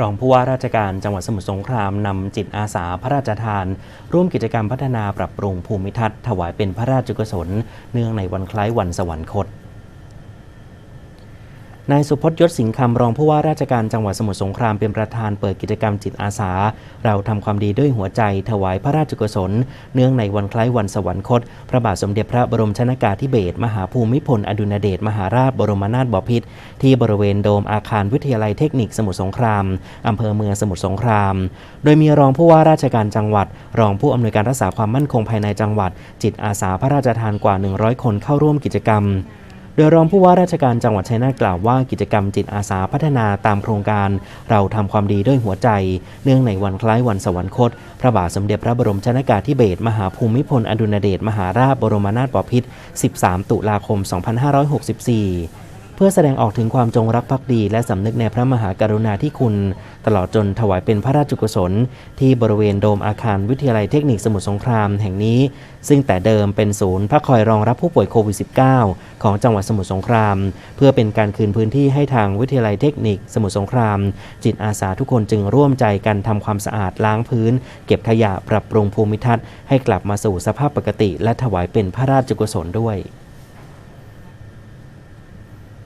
รองผู้ว่าราชการจังหวัดสมุทรสงครามนำจิตอาสาพระราชทาน ร่วมกิจกรรมพัฒนาปรับปรุงภูมิทัศน์ถวายเป็นพระราชกุศล เนื่องในวันคล้ายวันสวรรคต นายสุพจน์ยศสิงห์คำรองผู้ว่าราชการจังหวัดสมุทรสงครามเป็นประธานเปิดกิจกรรมจิตอาสา เราทำความดีด้วยหัวใจ ถวายพระราชกุศล เนื่องในวันคล้ายวันสวรรคต พระบาทสมเด็จพระบรมชนากาธิเบศรมหาภูมิพล อดุลยเดชมหาราชบรมนาถบพิตรที่บริเวณโดมอาคารวิทยาลัยเทคนิคสมุทรสงครามอำเภอเมืองสมุทรสงคราม โดยมีรองผู้ว่าราชการจังหวัด รองผู้อำนวยการรักษาความมั่นคงภายในจังหวัด จิตอาสาพระราชทานกว่า 100 คนเข้าร่วมกิจกรรม โดยรองผู้ว่าราชการจังหวัดชัยนาทกล่าวว่ากิจกรรมจิตอาสาพัฒนาตามโครงการ เราทำความดีด้วยหัวใจ เนื่องในวันคล้ายวันสวรรคต พระบาทสมเด็จพระบรมชนากาธิเบศรมหาภูมิพลอดุลยเดชมหาราชบรมนาถบพิตร 13 ตุลาคม 2564 พื่อแสดงออกถึงความจงรักภักดี และสำนึกในพระมหากรุณาธิคุณ ตลอดจนถวายเป็นพระราชกุศล ที่บริเวณโดมอาคารวิทยาลัยเทคนิคสมุทรสงครามแห่งนี้ ซึ่งแต่เดิมเป็นศูนย์พักคอยรองรับผู้ป่วยโควิด -19 ของจังหวัดสมุทรสงคราม เพื่อเป็นการคืนพื้นที่ให้ทางวิทยาลัยเทคนิคสมุทรสงคราม จิตอาสาทุกคนจึงร่วมใจกันทำความสะอาดล้างพื้น เก็บขยะปรับปรุงภูมิทัศน์ให้กลับมาสู่สภาพปกติ และถวายเป็นพระราชกุศลด้วย